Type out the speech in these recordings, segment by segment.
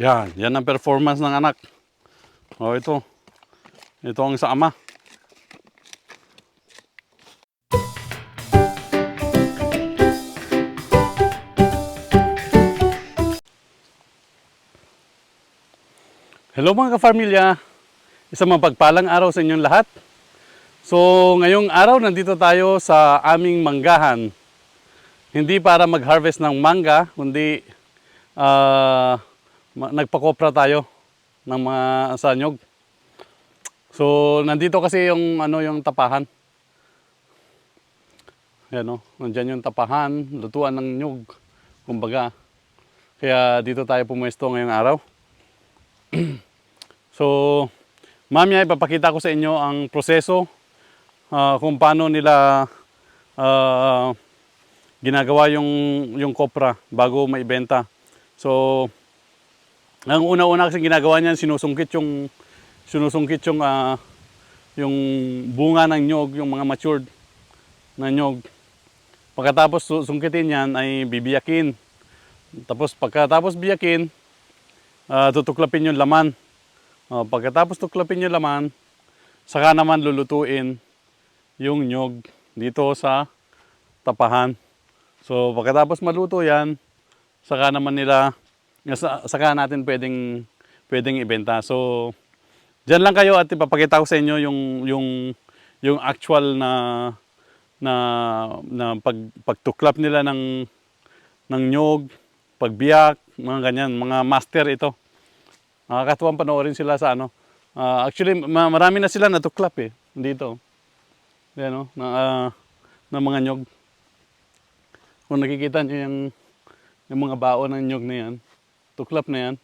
Yan, yan ang performance ng anak. O ito. Ito ang sa ama. Hello mga kapamilya. Isang mapagpalang araw sa inyong lahat. So ngayong araw nandito tayo sa aming manggahan. Hindi para mag-harvest ng mangga, kundi ma- nagpakopra tayo ng mga sanyog. So nandito kasi yung ano yung tapahan. Yan o, nandyan yung tapahan, lutuan ng nyug, kumbaga. Kaya dito tayo pumuesto ngayong araw. so, mamaya ipapakita ko sa inyo ang proseso ah, kung paano nila ah, ginagawa yung, yung kopra bago maibenta. So, ang una-una kasi ginagawa niyan, sinusungkit yung sinusungkit yung ah, yung bunga ng nyog, yung mga matured na nyog. Pagkatapos su- sungkitin yan ay bibiyakin. Tapos pagkatapos biyakin, ah, tutuklapin yung laman. Ah, pagkatapos tuklapin yung laman, saka naman lulutuin yung nyog dito sa tapahan. So pagkatapos maluto yan, saka naman nila, sa- saka natin pwedeng, pwedeng ibenta. So Diyan lang kayo at ipapakita ko sa inyo yung yung yung actual na na na pag pagtuklap nila ng ng nyog, pagbiyak, mga ganyan, mga master ito. Nakakatuwang panoorin sila sa ano. Ah, actually, ma- marami na sila natuklap eh dito. Yan oh, na ah, ng mga nyog. Kung nakikita niyo yung yung mga baon ng nyog na yan, tuklap na yan.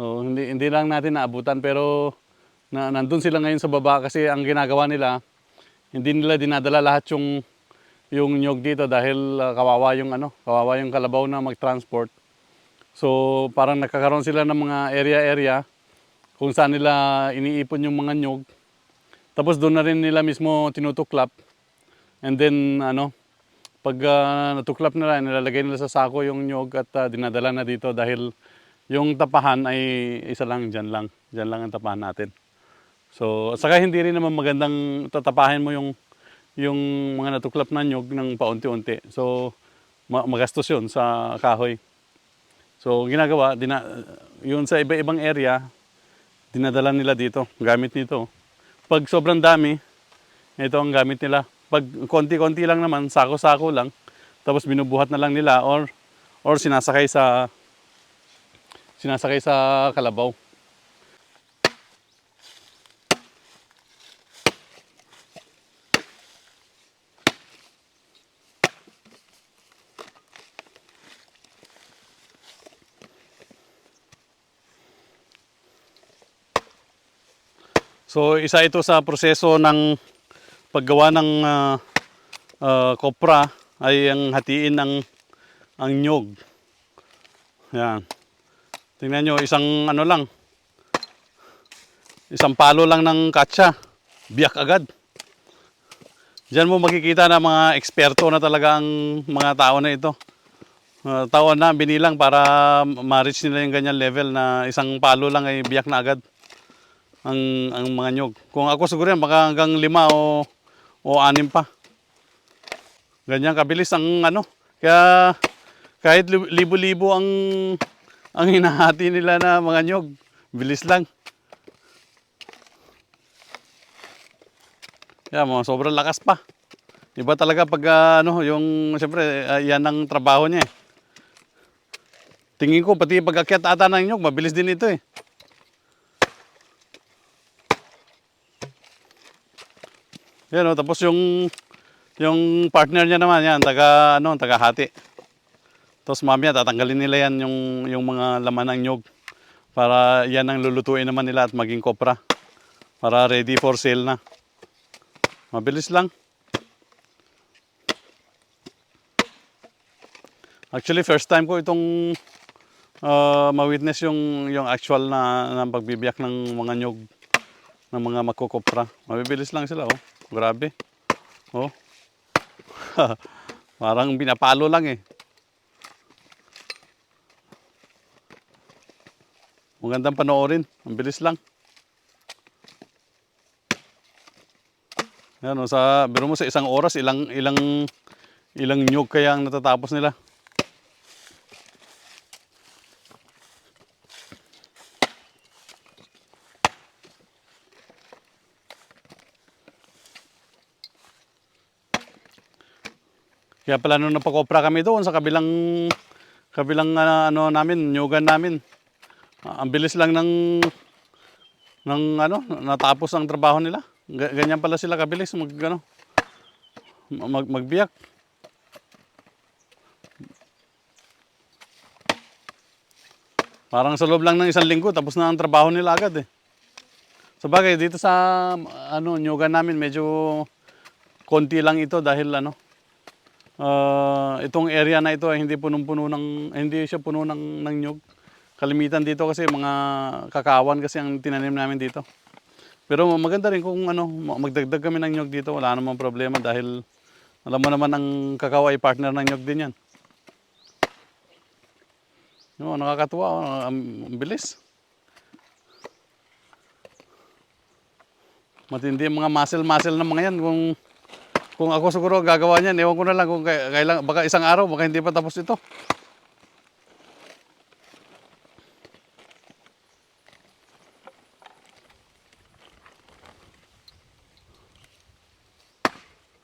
Oo, hindi, hindi lang natin naabutan pero na, nandun sila ngayon sa baba kasi ang ginagawa nila, hindi nila dinadala lahat yung yung nyog dito dahil ah, kawawa yung ano, kawawa yung kalabaw na mag-transport. So parang nagkakaroon sila ng mga area-area kung saan nila iniipon yung mga nyog. Tapos doon na rin nila mismo tinutuklap. And then ano, pag ah, natuklap nila, nilalagay nila sa sako yung nyog at ah, dinadala na dito dahil yung tapahan ay isa lang, dyan lang. Dyan lang ang tapahan natin. So, saka hindi rin naman magandang tatapahin mo yung yung mga natuklap na nyog ng paunti-unti. So, ma- magastos yun sa kahoy. So, ginagawa, dina, yun sa iba-ibang area, dinadala nila dito, gamit nito. Pag sobrang dami, ito ang gamit nila. Pag konti-konti lang naman, sako-sako lang, tapos binubuhat na lang nila or or sinasakay sa sinasakay sa kalabaw. So isa ito sa proseso ng paggawa ng ah, ah, kopra ay ang hatiin ng ang nyog. Yan. Tingnan nyo, isang ano lang. Isang palo lang ng katsa. Biyak agad. Diyan mo makikita na mga eksperto na talaga ang mga tao na ito. Uh, tao na binilang para ma-reach nila yung ganyan level na isang palo lang ay biyak na agad ang ang mga nyog. Kung ako siguro yan, baka hanggang lima o o anim pa. Ganyan kabilis ang ano. Kaya kahit li- libo-libo ang ang hinahati nila na mga nyog. Bilis lang. Yeah, mga sobrang lakas pa. Iba talaga pag ah, ano, yung siyempre ah, yan ang trabaho niya eh. Tingin ko pati pag-akyat ata ng nyog, mabilis din ito eh. Yan oh, tapos yung yung partner niya naman yan, taga ano, taga hati. Tapos mamaya tatanggalin nila yan yung yung mga laman ng nyog para yan ang lulutuin naman nila at maging kopra. Para ready for sale na. Mabilis lang. Actually, first time ko itong ah, ma-witness yung yung actual na, na pagbibiyak ng mga nyog ng mga makukopra. Mabibilis lang sila, oh. Grabe. Oh. Parang binapalo lang eh. Magandang panoorin. Ang bilis lang. Yan, o, sa, biro mo sa isang oras, ilang, ilang, ilang nyug kaya ang natatapos nila. Kaya pala nung napakopra kami doon sa kabilang kabilang ah, ano namin, nyugan namin. Ah, ang bilis lang ng ng ano, natapos ang trabaho nila. Ga- Ganyan pala sila kabilis mag ano, mag, magbiyak. Parang sa loob lang ng isang linggo tapos na ang trabaho nila agad eh. Sa bagay dito sa ano, nyugan namin medyo konti lang ito dahil ano, Ah, itong area na ito ay hindi punong-puno ng hindi siya puno ng ng nyug. Kalimitan dito kasi mga kakawan kasi ang tinanim namin dito. Pero maganda rin kung ano ma- magdagdag kami ng nyug dito, wala namang problema dahil alam mo naman ang kakao ay partner ng nyug din yan. No, nakakatuwa, oh, ang bilis. Matindi ang mga muscle-muscle ng mga yan kung kung ako siguro gagawa niyan, ewan ko na lang kung kailang, baka isang araw, baka hindi pa tapos ito.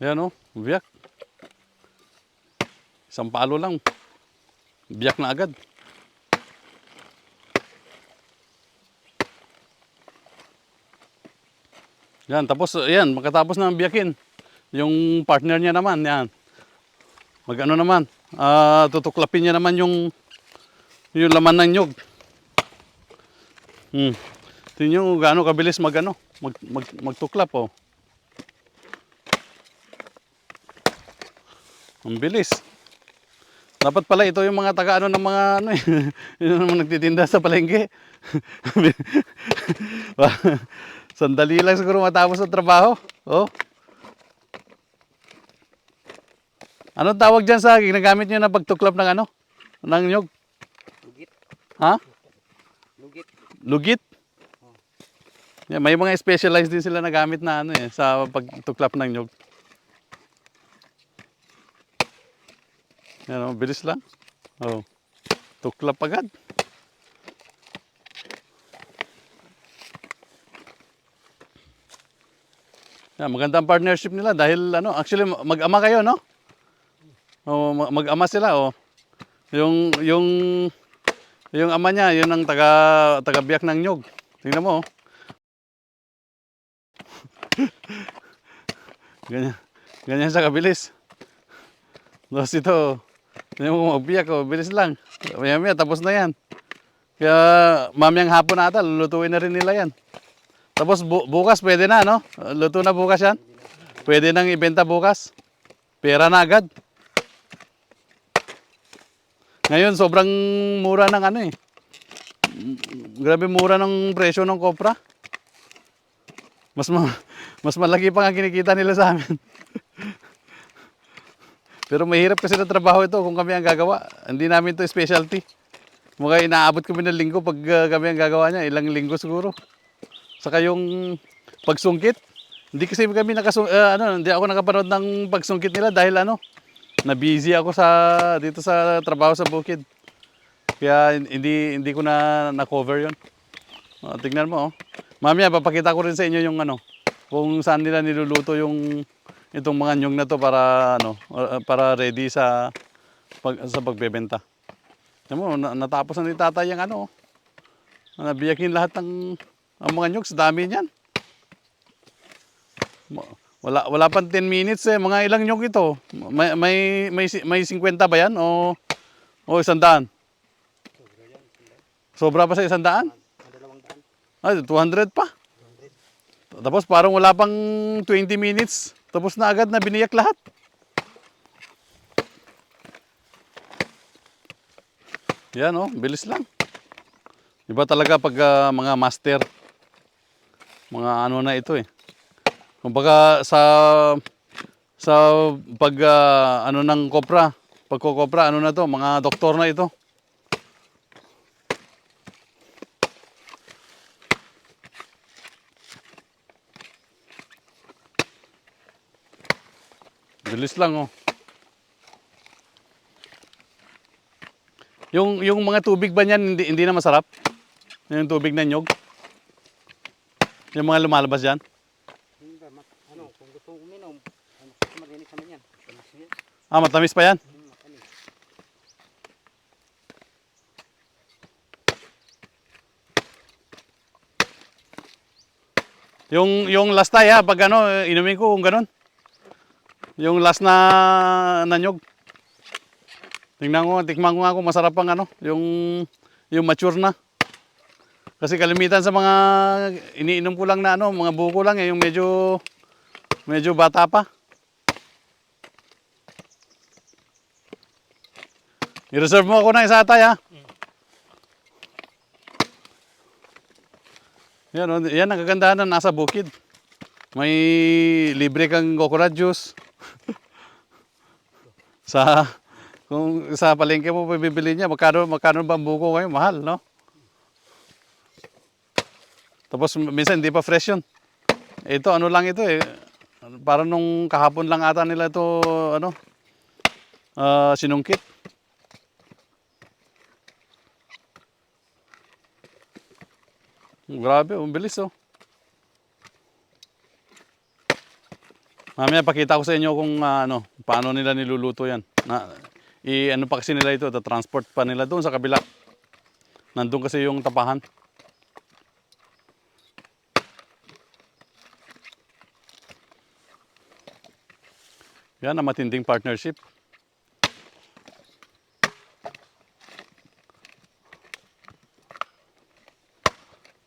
Yan o, biyak. Isang palo lang. Biyak na agad. Yan, tapos, yan, makatapos na biyakin. Yung partner niya naman, yan. Mag ano naman, ah tutuklapin niya naman yung yung laman ng nyug. Hmm. Tingnan kung gaano kabilis mag ano, mag, mag, magtuklap oh. Ang bilis. Dapat pala ito yung mga taga ano ng mga ano eh. Yung naman nagtitinda sa palengke. Sandali lang siguro matapos ang trabaho. Oh. Anong tawag dyan sa ginagamit nyo na pagtuklap ng ano? Ng nyog? Lugit. Ha? Lugit. Lugit? Yeah, may mga specialized din sila na gamit na ano eh, sa pagtuklap ng nyog. Yan oh, bilis lang. Oh. Tuklap agad. Yeah, magandang partnership nila dahil ano, actually mag-ama kayo, no? Oh, ma- mag-ama sila, oh. Yung yung yung ama niya, yun ang taga taga-biyak ng nyog. Tingnan mo, oh. ganyan, ganyan siya kabilis. Tapos ito, tingnan mo magbiyak, oh, bilis lang. Maya maya, tapos na yan. Kaya mamayang hapon ata, lulutuin na rin nila yan. Tapos bu- bukas pwede na, no? Luto na bukas yan. Pwede nang ibenta bukas. Pera na agad. Ngayon, sobrang mura ng ano eh. Grabe mura ng presyo ng kopra. Mas ma- mas malaki pa nga kinikita nila sa amin. Pero mahirap kasi na trabaho ito kung kami ang gagawa. Hindi namin to specialty. Mukha inaabot kami ng linggo pag uh, kami ang gagawa niya. Ilang linggo siguro. Saka yung pagsungkit. Hindi kasi kami nakasung uh, ano, hindi ako nakapanood ng pagsungkit nila dahil ano, na busy ako sa dito sa trabaho sa bukid. Kaya hindi hindi ko na na-cover 'yon. Oh, tingnan mo oh. Mamaya papakita ko rin sa inyo yung ano, kung saan nila niluluto yung itong mga nyong na to para ano, uh, para ready sa pag, sa pagbebenta. Tingnan mo, na, natapos na ni tatay yung ano. oh. Nabiyakin lahat ng ang mga nyog, sa dami niyan. Wala wala pang 10 minutes eh, mga ilang nyog ito. May may may, may 50 ba yan o o isang daan? Sobra pa sa isang daan? Ay, 200 pa. Tapos parang wala pang 20 minutes. Tapos na agad na biniyak lahat. Yan oh, bilis lang. Iba talaga pag ah, mga master. Mga ano na ito eh. Kumbaga sa sa pag uh, ano ng kopra, pagkokopra ano na to, mga doktor na ito. Bilis lang oh. Yung yung mga tubig ba niyan hindi hindi na masarap? Yung tubig na nyog. Yung mga lumalabas diyan. Ah, matamis pa yan? Yung yung last tay ha, pag ano, inumin ko kung ganun. Yung last na nanyog. Tingnan ko, tikman ko nga kung masarap ang ano, yung yung mature na. Kasi kalimitan sa mga iniinom ko lang na ano, mga buko lang eh, yung medyo medyo bata pa. I-reserve mo ako ng isa tay ha. Yan, oh, yan ang kagandahan na nasa bukid. May libre kang coconut juice. sa kung sa palengke mo bibili niya, magkano magkano ba ang buko ngayon? Mahal, no? Tapos minsan hindi pa fresh yun. Ito ano lang ito eh. Para nung kahapon lang ata nila ito ano ah, sinungkit. Grabe, ang bilis oh. Mamaya pakita ko sa inyo kung ah, ano, paano nila niluluto yan. Na, i ano pa kasi nila ito, transport pa nila doon sa kabila. Nandun kasi yung tapahan. Yan ang matinding partnership.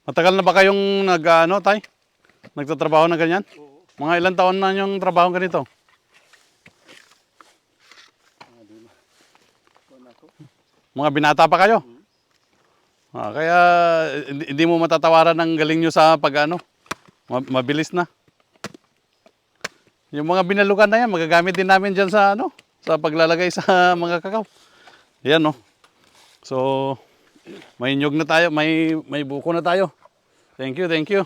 Matagal na ba kayong nag ano, tay? Nagtatrabaho na ganyan? Oo. Mga ilang taon na yung trabaho ganito? Mga binata pa kayo? Ah, kaya hindi, mo matatawaran ang galing nyo sa pag ano, ma- mabilis na. Yung mga binalukan na yan, magagamit din namin dyan sa ano, sa paglalagay sa mga kakao. Yan no. So, may nyog na tayo, may may buko na tayo. Thank you, thank you.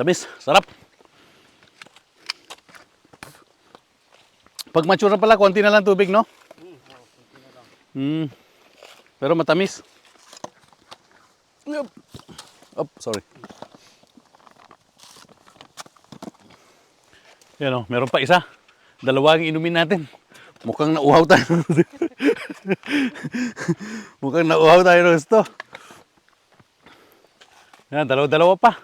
Tamis, sarap. Pag mature na pala, konti na lang tubig, no? Hmm. Pero matamis. Yup. Op, sorry. Yan o, meron pa isa. Dalawa ang inumin natin. Mukhang nauhaw tayo. Mukhang nauhaw tayo ng gusto. Yan, dalawa-dalawa pa.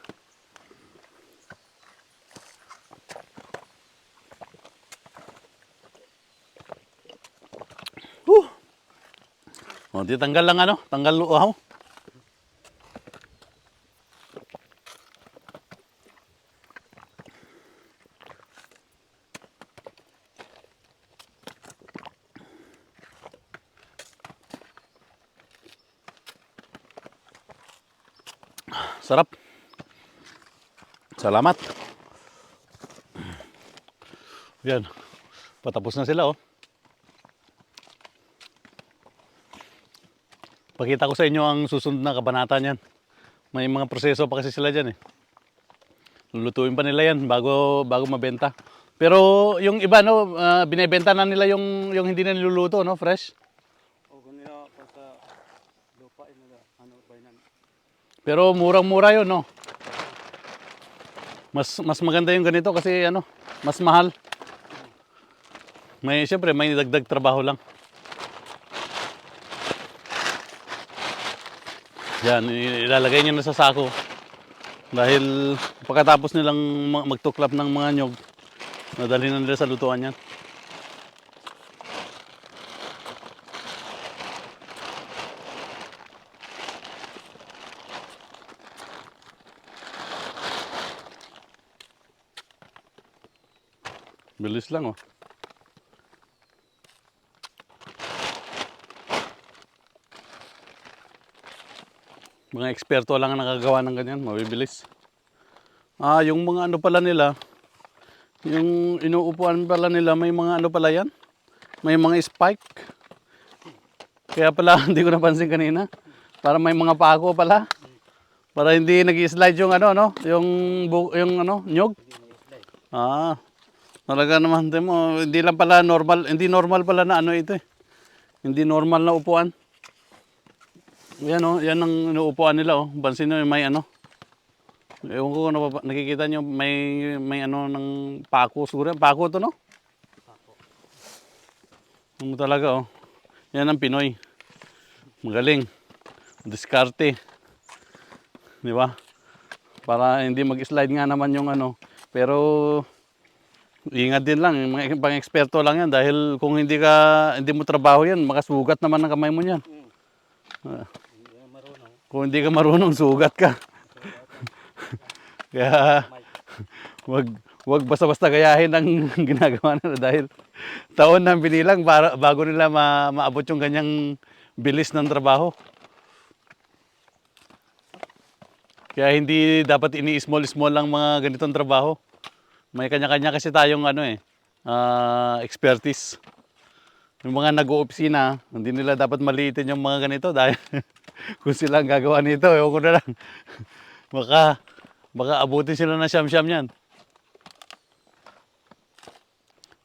Whew. O, di tanggal lang ano, tanggal luaw. Sarap. Salamat. Yan. Patapos na sila oh. Pakita ko sa inyo ang susunod na kabanata niyan. May mga proseso pa kasi sila dyan eh. Lulutuin pa nila yan bago, bago mabenta. Pero yung iba no, ah, binebenta na nila yung, yung hindi na niluluto no, fresh. O, kung nila, pagka lupa, nila, ano, bainan. Pero murang-mura yun no. Mas, mas maganda yung ganito kasi ano, mas mahal. May, siyempre, may dagdag trabaho lang. Yan, ilalagay niyo na sa sako. Dahil pagkatapos nilang ma- magtuklap ng mga nyog, nadali na nila sa lutuan yan. Bilis lang oh. Mga eksperto lang ang nakagawa ng ganyan, mabibilis. Ah, yung mga ano pala nila, yung inuupuan pala nila, may mga ano pala yan? may mga spike. Kaya pala hindi ko napansin kanina. Para may mga pako pala. Para hindi nag-slide yung ano, no? Yung, yung ano, nyog. Ah, talaga naman. Tingnan mo, hindi lang pala normal, hindi normal pala na ano ito eh. Hindi normal na upuan. Yan oh, yan ang inuupuan nila oh. Pansin nyo may ano. Ewan ko kung nakikita nyo may, may ano ng pako. Siguro pako to no? Ano talaga oh. Yan ang Pinoy. Magaling. Diskarte. Di ba? Para hindi mag-slide nga naman yung ano. Pero ingat din lang, mga pang eksperto lang yan dahil kung hindi ka hindi mo trabaho yan, makasugat naman ng kamay mo niyan. Na marunong. Kung hindi ka marunong, sugat ka. Kaya wag wag basta-basta gayahin ang ginagawa nila dahil taon na ang binilang para bago nila ma, maabot yung ganyang bilis ng trabaho. Kaya hindi dapat ini-small-small lang mga ganitong trabaho. May kanya-kanya kasi tayong ano eh, ah, expertise. Yung mga nag-oopisina, hindi nila dapat maliitin yung mga ganito dahil kung sila ang gagawa nito, ewan ko na lang. baka, baka abutin sila ng siyam-siyam yan.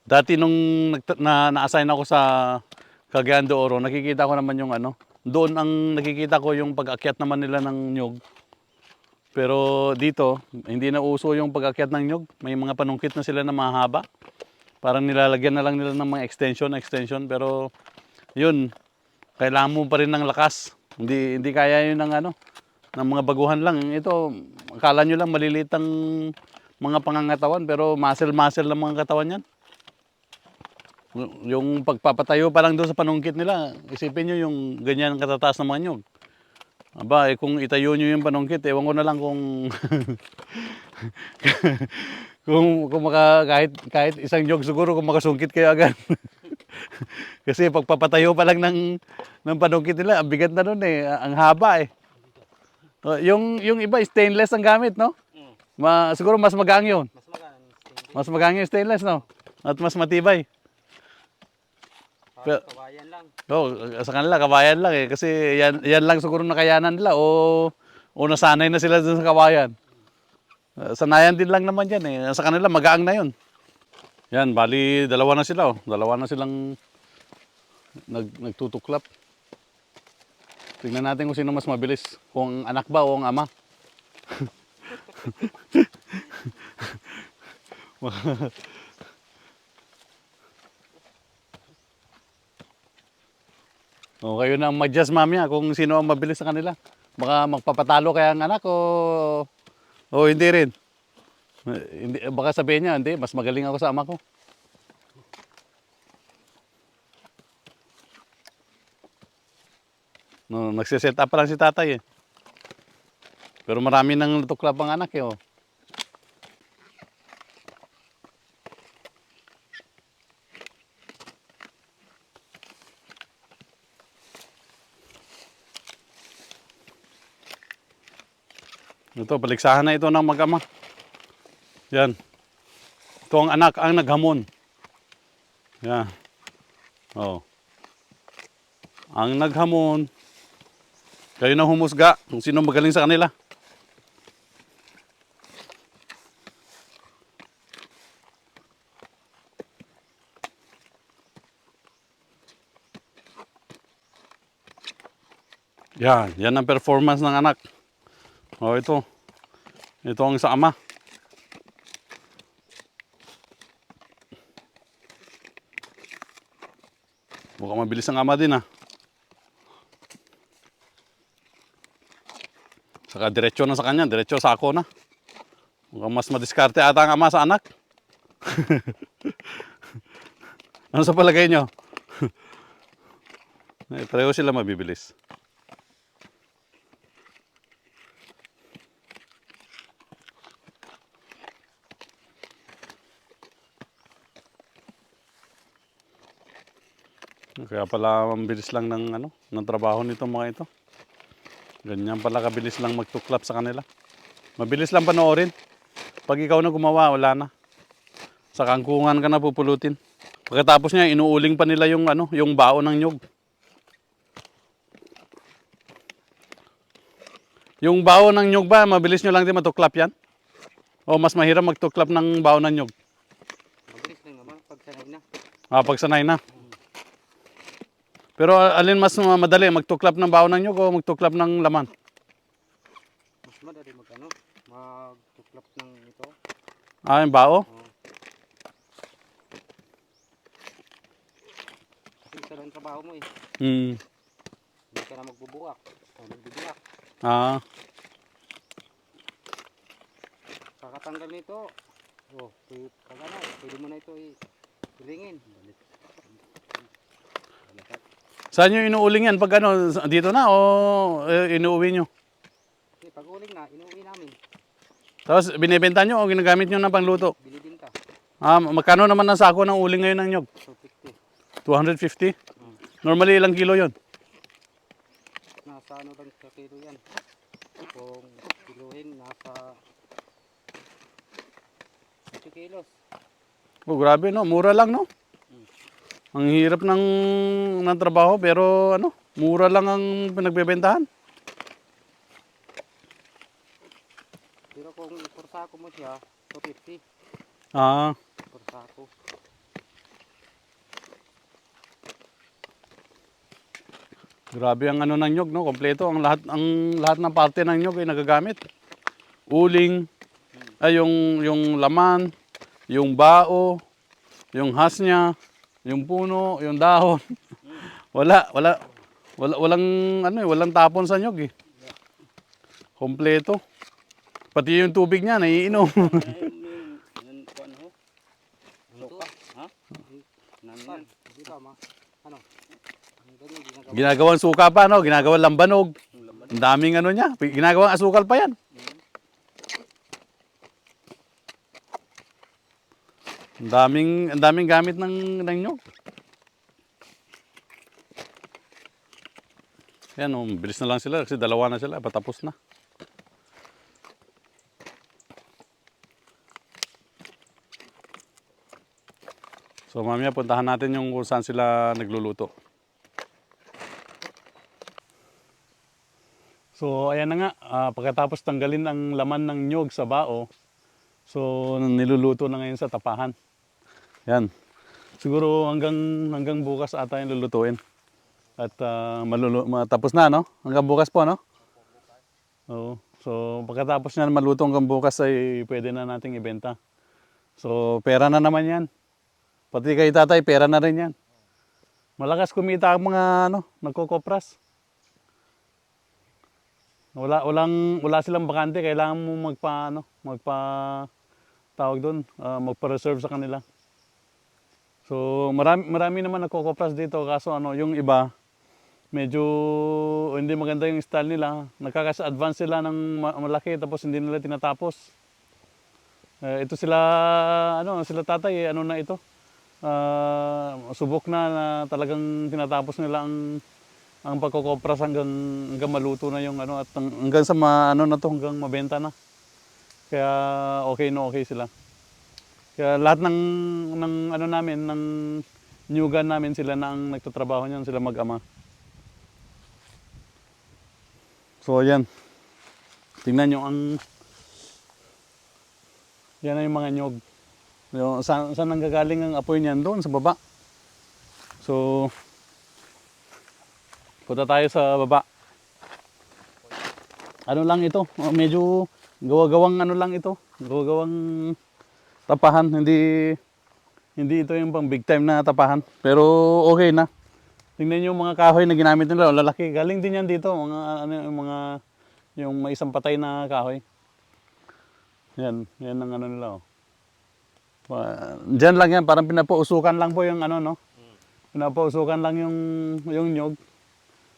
Dati nung na, na-assign ako sa Cagayan de Oro, nakikita ko naman yung ano, doon ang nakikita ko yung pag-akyat naman nila ng nyog. Pero dito, hindi na uso yung pag-akyat ng nyog. May mga panungkit na sila na mahaba. Parang nilalagyan na lang nila ng mga extension, extension. Pero yun, kailangan mo pa rin ng lakas. Hindi, hindi kaya yun ng ano, ng mga baguhan lang. Ito, akala nyo lang maliliit ang mga pangangatawan, pero muscle-muscle lang mga katawan yan. Yung pagpapatayo pa lang doon sa panungkit nila, isipin nyo yung ganyan katataas ng mga nyog. Aba, eh, kung itayo nyo yung panungkit, ewan ko na lang kung kung, kung maka, kahit, kahit isang nyog siguro kung makasungkit kayo agad. Kasi pagpapatayo pa lang ng, ng panungkit nila, ang bigat na nun eh, ang haba eh. Oh, yung, yung iba, stainless ang gamit, no? Mm. Ma, siguro mas magaan yun. Mas magaan yung stainless, no? At mas matibay. Parang kawayan lang. Oo, sa kanila, kabayan lang eh. Kasi yan, yan lang siguro nakayanan nila o, o nasanay na sila dun sa kabayan. Uh, sanayan din lang naman yan eh. Sa kanila, magaang na yun. Yan, bali, dalawa na sila oh. Dalawa na silang nag, nagtutuklap. Tingnan natin kung sino mas mabilis. Kung anak ba o ang ama. O, kayo na mag-judge mamaya kung sino ang mabilis sa kanila. Baka magpapatalo kaya ang anak o, o hindi rin. Eh, Hindi, baka sabihin niya, hindi, mas magaling ako sa ama ko. No, nagsiset up lang si tatay eh. Pero marami nang natuklap ang anak eh. Oh. Ito, paligsahan na ito ng mag-ama. Yan. Ito ang anak, ang naghamon. Yan. Oh. Ang naghamon. Kayo na humusga kung sino magaling sa kanila. Yan, yan ang performance ng anak. Oh, ito. Ito ang sa ama. Mabilis ang ama din ah. Saka diretso na sa kanya, diretso sa ako na. Mukhang mas madiskarte ata ang ama sa anak. ano sa palagay nyo? eh, pareho sila mabibilis. Kaya pala ang bilis lang ng ano, ng trabaho nito mga ito. Ganyan pala kabilis lang magtuklap sa kanila. Mabilis lang panoorin. Pag ikaw na gumawa, wala na. Sa kangkungan ka na pupulutin. Pagkatapos niya, inuuling pa nila yung ano, yung bao ng nyog. Yung bao ng nyog ba, mabilis nyo lang din matuklap yan? O mas mahirap magtuklap ng bao ng nyog? Mabilis lang naman pag sanay na. Ah, pag sanay na. Pero ah, alin mas madali, magtuklap ng bao ng nyog o magtuklap ng laman? Mas madali mag ano, magtuklap ng ito. Ah, yung bao? Oo. Kasi isa lang ang trabaho mo eh. Hmm. Hindi ka na magbubuak. O magbibiyak. Ah, Kakatanggal nito. Oh, pwede, pag ano, pwede mo na ito i ilingin. Balik. Balik. Saan nyo inuuling yan? Pag ano, dito na o eh, inuuwi nyo? Okay, pag uling na, inuwi namin. Tapos binibenta nyo o ginagamit nyo na pangluto? Binibinta. Ah, magkano naman ang sako ng uling ngayon ng nyog? So, 50. 250? Normally ilang kilo yon? Nasa ano lang sa kilo yan. Kung kiluhin, nasa 50 kilos. Oh, grabe no, mura lang no. Ang hirap ng ng trabaho pero ano, mura lang ang pinagbebentahan. Pero kung iporsako mo siya, 250 Ah, porsako. grabe ang ano ng nyog no, kompleto ang lahat ang lahat ng parte ng nyog ay nagagamit. Uling, ay yung yung laman, yung bao, yung hasnya, yung puno, yung dahon. wala, wala wala walang ano eh, walang tapon sa nyog eh. Kompleto. Pati yung tubig niya naiinom. Ano? Ginagawang suka pa no, ginagawang lambanog. Ang daming ano niya, ginagawang asukal pa yan. Ang daming ang daming gamit ng ng nyog. Yan, oh, bilis na lang sila kasi dalawa na sila, patapos na. So mamaya puntahan natin yung kung saan sila nagluluto. So ayan na nga, ah, pagkatapos tanggalin ang laman ng nyog sa bao, so niluluto na ngayon sa tapahan. Yan. Siguro hanggang hanggang bukas ata yung lulutuin. At ah, malulu- matapos na, no? Hanggang bukas po, no? Oo. So pagkatapos niyan maluto hanggang bukas ay pwede na nating ibenta. So pera na naman yan. Pati kay tatay, pera na rin yan. Malakas kumita ang mga ano, nagkokopras. Wala walang wala silang bakante, kailangan mo magpa ano, magpa tawag doon, ah, magpa-reserve sa kanila. So marami marami naman nagkokopras dito kaso ano, yung iba medyo hindi maganda yung style nila. Nagkakas-advance sila ng ma- malaki tapos hindi nila tinatapos. Eh, ito sila ano, sila tatay, eh, ano na ito? Ah, subok na na talagang tinatapos nila ang ang pagkokopras hanggang hanggang maluto na yung ano at hang- hanggang sa ma, ano na to hanggang mabenta na. Kaya okay na okay sila. Kaya lahat ng ng ano namin ng nyugan namin sila na ang nagtatrabaho niyan sila mag-ama. So ayan. Tingnan nyo ang yan na yung mga nyog. Yung, saan, saan nanggagaling ang apoy niyan? Doon sa baba. So, punta tayo sa baba. Ano lang ito? oh, Medyo gawa-gawang ano lang ito. Gawa-gawang tapahan. Hindi hindi ito yung pang big time na tapahan. Pero okay na. Tingnan niyo yung mga kahoy na ginamit nila. oh, Lalaki. Galing din yan dito. Mga, ano, yung mga yung may isang patay na kahoy. Yan. Yan ang ano nila. Oh. Diyan lang yan, parang pinapausukan lang po yung ano, no? Pinapausukan lang yung, yung nyog.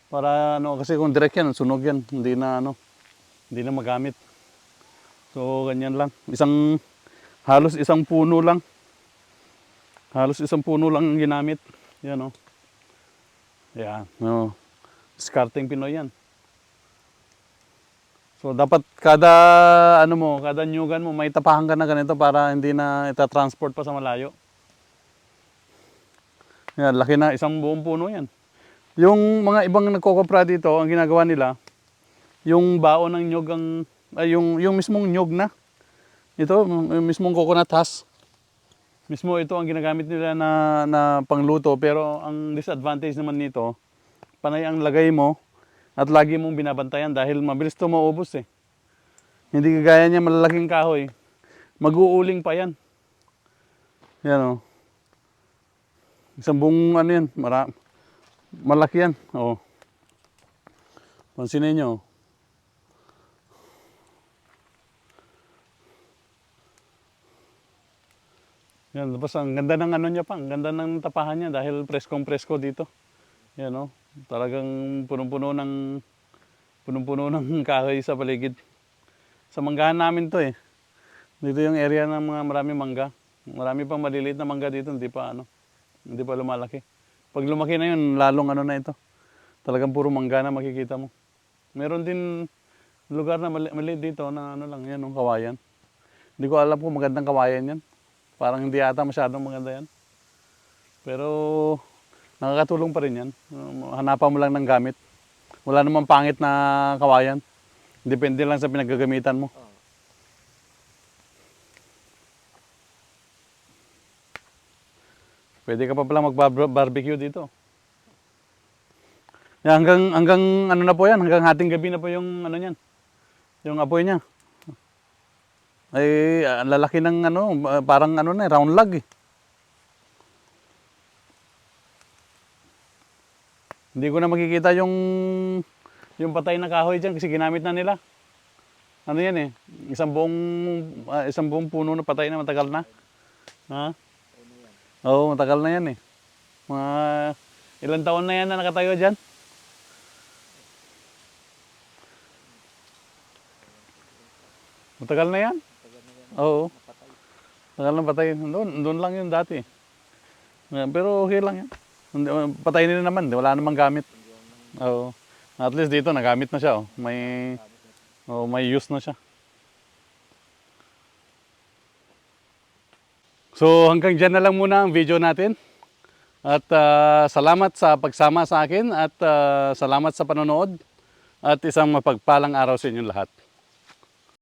Para ano, kasi kung direct yan, sunog yan. Hindi na ano, hindi na magamit. So, ganyan lang. Isang, halos isang puno lang. Halos isang puno lang ang ginamit. Yan, no? Yan, no? Discarding Pinoy yan. So dapat kada ano mo, kada nyugan mo may tapahan ka na ganito para hindi na itatransport pa sa malayo. Yan, laki na isang buong puno yan. Yung mga ibang nagkokopra dito, ang ginagawa nila, yung baon ng nyog ang, ay, yung, yung mismong nyog na. Ito, yung mismong coconut husk. Mismo ito ang ginagamit nila na, na pangluto, pero ang disadvantage naman nito, panay ang lagay mo at lagi mong binabantayan dahil mabilis ito maubos eh. Hindi kagaya niya malalaking kahoy. Mag-uuling pa yan. Yan o. Isang buong ano yan, mara, malaki yan. Oo. Pansinin nyo. Yan, tapos ang ganda ng ano niya pa, ang ganda ng tapahan niya dahil preskong presko dito. Yan o, talagang punong-puno ng punong-puno ng kahoy sa paligid. Sa manggahan namin to eh. Dito yung area ng mga maraming mangga. Marami pang maliliit na mangga dito, hindi pa ano, hindi pa lumalaki. Pag lumaki na yun, lalong ano na ito. Talagang puro mangga na makikita mo. Meron din lugar na mali, maliit dito na ano lang, yan, yung kawayan. Hindi ko alam kung magandang kawayan yan. Parang hindi ata masyadong maganda yan. Pero nakakatulong pa rin yan. Hanapan mo lang ng gamit. Wala namang pangit na kawayan. Depende lang sa pinaggagamitan mo. Pwede ka pa pala mag-barbecue dito. Hanggang, hanggang ano na po yan, hanggang hating gabi na po yung ano niyan. Yung apoy niya. Ay, ang lalaki ng ano, parang ano na, eh, round log eh. Hindi ko na makikita yung yung patay na kahoy diyan kasi ginamit na nila. Ano yan eh, isang buong ah, isang buong puno na patay na matagal na. Ha? Oo, matagal na yan eh. Mga ilang taon na yan na nakatayo diyan? Matagal na yan? Oo. Matagal na patay. Doon, doon lang yun dati. Pero okay lang yan. Hindi, Patay nila naman, wala namang gamit. Oo. At least dito nagamit na siya. Oh. May oh, may use na siya. So hanggang dyan na lang muna ang video natin. At ah, salamat sa pagsama sa akin at ah, salamat sa panonood. At isang mapagpalang araw sa inyong lahat.